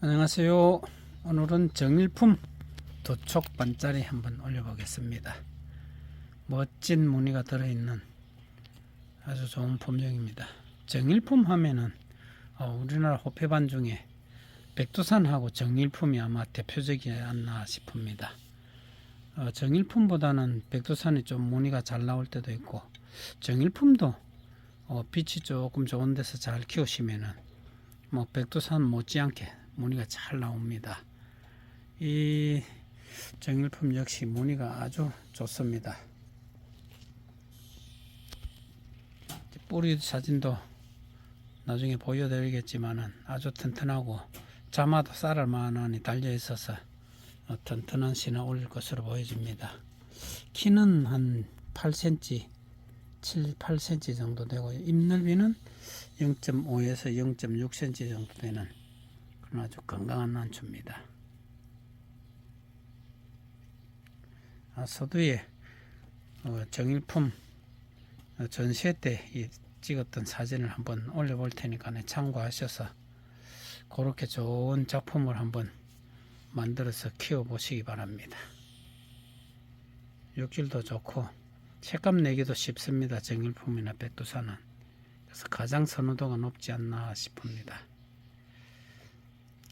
안녕하세요. 오늘은 정일품 도촉 반짜리 한번 올려보겠습니다. 멋진 무늬가 들어있는 아주 좋은 품종입니다. 정일품 하면은 어, 우리나라 호패반 중에 백두산하고 정일품이 아마 대표적이지 않나 싶습니다. 어, 정일품보다는 백두산이 좀 무늬가 잘 나올 때도 있고 정일품도 어, 빛이 조금 좋은 데서 잘 키우시면은 뭐 백두산 못지않게 무늬가 잘 나옵니다. 이 정일품 역시 무늬가 아주 좋습니다. 뿌리 사진도 나중에 보여드리겠지만은 아주 튼튼하고 자마도 쌀알 만원이 달려 있어서 어, 튼튼한 신화 올릴 것으로 보여집니다. 키는 한 8cm, 7, 8cm 정도 되고요. 잎 넓이는 0.5에서 0.6cm 정도 되는 그런 아주 건강한 난초입니다. 아, 서두에 어, 정일품 어, 전시회 때 이 찍었던 사진을 한번 올려볼 테니까 네, 참고하셔서 그렇게 좋은 작품을 한번 만들어서 키워 보시기 바랍니다. 육질도 좋고 색감 내기도 쉽습니다. 정일품이나 백두산은 그래서 가장 선호도가 높지 않나 싶습니다.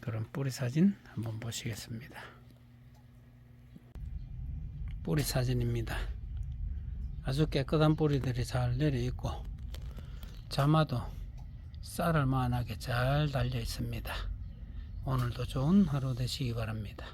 그럼 뿌리 사진 한번 보시겠습니다. 뿌리 사진입니다. 아주 깨끗한 뿌리들이 잘 내려 있고 자마도 쌀을 만하게 잘 달려 있습니다. 오늘도 좋은 하루 되시기 바랍니다.